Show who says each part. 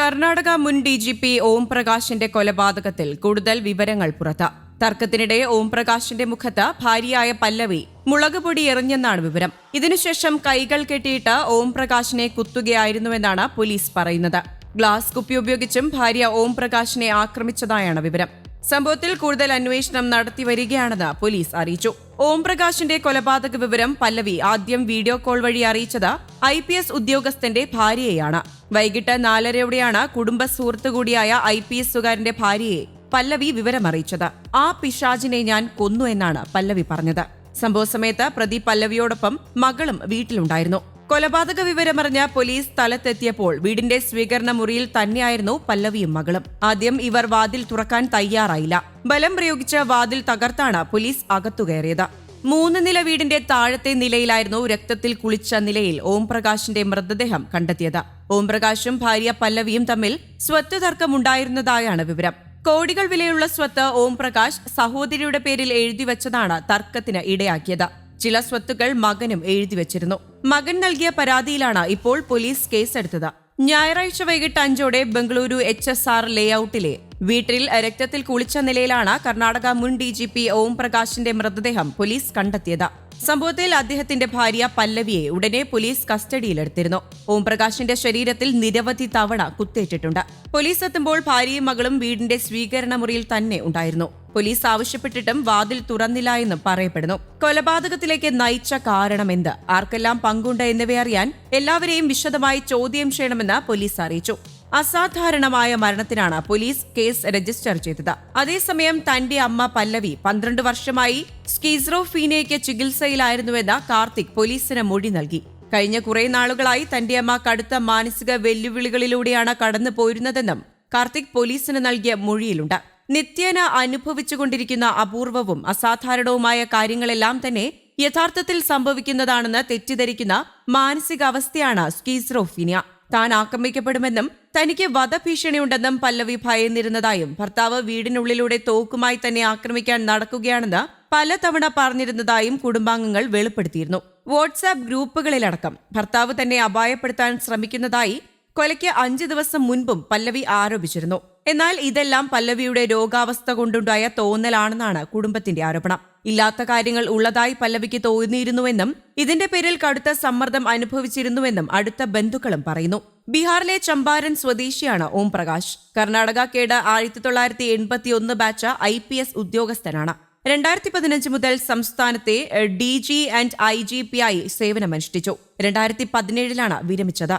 Speaker 1: കർണാടക മുൻ D G P ഓം പ്രകാശിന്റെ കൊലപാതകത്തിൽ കൂടുതൽ വിവരങ്ങൾ പുറത്ത്. തർക്കത്തിനിടെ ഓം പ്രകാശിന്റെ മുഖത്ത് ഭാര്യയായ പല്ലവി മുളകുപൊടി എറിഞ്ഞെന്നാണ് വിവരം. ഇതിനുശേഷം കൈകൾ കെട്ടിയിട്ട് ഓം പ്രകാശിനെ കുത്തുകയായിരുന്നുവെന്നാണ് പോലീസ് പറയുന്നത്. ഗ്ലാസ് കുപ്പി ഉപയോഗിച്ചും ഭാര്യ ഓം പ്രകാശിനെ ആക്രമിച്ചതായാണ് വിവരം. സംഭവത്തിൽ കൂടുതൽ അന്വേഷണം നടത്തി വരികയാണെന്ന് പോലീസ് അറിയിച്ചു. ഓം പ്രകാശിന്റെ കൊലപാതക വിവരം പല്ലവി ആദ്യം വീഡിയോ കോൾ വഴി അറിയിച്ചത് ഐ ഉദ്യോഗസ്ഥന്റെ ഭാര്യയെയാണ്. വൈകിട്ട് നാലരയോടെയാണ് കുടുംബ സുഹൃത്ത് കൂടിയായ ഐ പി എസുകാരന്റെ ഭാര്യയെ പല്ലവി വിവരമറിയിച്ചത്. ആ പിശാജിനെ ഞാൻ കൊന്നു എന്നാണ് പല്ലവി പറഞ്ഞത്. സംഭവ സമയത്ത് പ്രതി പല്ലവിയോടൊപ്പം മകളും വീട്ടിലുണ്ടായിരുന്നു. കൊലപാതക വിവരമറിഞ്ഞ പോലീസ് സ്ഥലത്തെത്തിയപ്പോൾ വീടിന്റെ സ്വീകരണ മുറിയിൽ തന്നെയായിരുന്നു പല്ലവിയും മകളും. ആദ്യം ഇവർ വാതിൽ തുറക്കാൻ തയ്യാറായില്ല. ബലം പ്രയോഗിച്ച് വാതിൽ തകർത്താണ് പോലീസ് അകത്തുകയറിയത് മൂന്ന് നില വീടിന്റെ താഴത്തെ നിലയിലായിരുന്നു രക്തത്തിൽ കുളിച്ച നിലയിൽ ഓംപ്രകാശിന്റെ മൃതദേഹം കണ്ടെത്തിയത്. ഓംപ്രകാശും ഭാര്യ പല്ലവിയും തമ്മിൽ സ്വത്ത് തർക്കമുണ്ടായിരുന്നതായാണ് വിവരം. കോടികൾ വിലയുള്ള സ്വത്ത് ഓംപ്രകാശ് സഹോദരിയുടെ പേരിൽ എഴുതി വെച്ചതാണ് തർക്കത്തിന് ഇടയാക്കിയത്. ചില സ്വത്തുക്കൾ മകനും എഴുതി വെച്ചിരുന്നു. മകൻ നൽകിയ പരാതിയിലാണ് ഇപ്പോൾ പോലീസ് കേസെടുത്തത്. ഞായറാഴ്ച വൈകിട്ട് അഞ്ചോടെ ബംഗളൂരു എച്ച് എസ് ആർ ലേഔട്ടിലെ വീട്ടിൽ രക്തത്തിൽ കുളിച്ച നിലയിലാണ് കർണാടക മുൻ ഡി ജി പി ഓം പ്രകാശിന്റെ മൃതദേഹം പോലീസ് കണ്ടെത്തിയത്. സംഭവത്തിൽ അദ്ദേഹത്തിന്റെ ഭാര്യ പല്ലവിയെ ഉടനെ പോലീസ് കസ്റ്റഡിയിലെടുത്തിരുന്നു. ഓം പ്രകാശിന്റെ ശരീരത്തിൽ നിരവധി തവണ കുത്തേറ്റിട്ടുണ്ട്. പോലീസ് എത്തുമ്പോൾ ഭാര്യയും മകളും വീടിന്റെ സ്വീകരണ മുറിയിൽ തന്നെ ഉണ്ടായിരുന്നു. പോലീസ് ആവശ്യപ്പെട്ടിട്ടും വാതിൽ തുറന്നില്ല എന്ന് പറയപ്പെടുന്നു. കൊലപാതകത്തിലേക്ക് നയിച്ച കാരണം കാരണമെന്ത്? ആർക്കെല്ലാം പങ്കുണ്ട് എന്നിവ അറിയാൻ എല്ലാവരെയും വിശദമായി ചോദ്യം ചെയ്യണമെന്ന് പോലീസ് അറിയിച്ചു. അസാധാരണമായ മരണത്തിനാണ് പോലീസ് കേസ് രജിസ്റ്റർ ചെയ്തത്. അതേസമയം തന്റെ അമ്മ പല്ലവി പന്ത്രണ്ട് വർഷമായി സ്കീസ്രോഫീനയ്ക്ക് ചികിത്സയിലായിരുന്നുവെന്ന് കാർത്തിക് പോലീസിന് മൊഴി നൽകി. കഴിഞ്ഞ കുറെ നാളുകളായി തന്റെ അമ്മ കടുത്ത മാനസിക വെല്ലുവിളികളിലൂടെയാണ് കടന്നു പോയിരുന്നതെന്നും കാർത്തിക് പോലീസിന് നൽകിയ മൊഴിയിലുണ്ട്. നിത്യേന അനുഭവിച്ചുകൊണ്ടിരിക്കുന്ന അപൂർവവും അസാധാരണവുമായ കാര്യങ്ങളെല്ലാം തന്നെ യഥാർത്ഥത്തിൽ സംഭവിക്കുന്നതാണെന്ന് തെറ്റിദ്ധരിക്കുന്ന മാനസികാവസ്ഥയാണ് സ്കീസ്രോഫിനിയ. താൻ ആക്രമിക്കപ്പെടുമെന്നും തനിക്ക് വധഭീഷണിയുണ്ടെന്നും പല്ലവി ഭയന്നിരുന്നതായും ഭർത്താവ് വീടിനുള്ളിലൂടെ തോക്കുമായി തന്നെ ആക്രമിക്കാൻ നടക്കുകയാണെന്ന് പലതവണ പറഞ്ഞിരുന്നതായും കുടുംബാംഗങ്ങൾ വെളിപ്പെടുത്തിയിരുന്നു. വാട്സാപ്പ് ഗ്രൂപ്പുകളിലടക്കം ഭർത്താവ് തന്നെ അപായപ്പെടുത്താൻ ശ്രമിക്കുന്നതായി കൊലയ്ക്ക് അഞ്ചു ദിവസം മുൻപും പല്ലവി ആരോപിച്ചിരുന്നു. എന്നാൽ ഇതെല്ലാം പല്ലവിയുടെ രോഗാവസ്ഥ കൊണ്ടുണ്ടായ തോന്നലാണെന്നാണ് കുടുംബത്തിന്റെ ആരോപണം. ഇല്ലാത്ത കാര്യങ്ങൾ ഉള്ളതായി പല്ലവിക്ക് തോന്നിയിരുന്നുവെന്നും ഇതിന്റെ പേരിൽ കടുത്ത സമ്മർദ്ദം അനുഭവിച്ചിരുന്നുവെന്നും അടുത്ത ബന്ധുക്കളും പറയുന്നു. ബീഹാറിലെ ചമ്പാരൻ സ്വദേശിയാണ് ഓം പ്രകാശ് കർണാടക കേഡ് ആയിരത്തി തൊള്ളായിരത്തി എൺപത്തി ഒന്ന് ബാച്ച് ഐ പി എസ് ഉദ്യോഗസ്ഥനാണ്. രണ്ടായിരത്തി പതിനഞ്ച് മുതൽ സംസ്ഥാനത്തെ D G and I G P ആയി സേവനമനുഷ്ഠിച്ചു. രണ്ടായിരത്തി പതിനേഴിലാണ് വിരമിച്ചത്.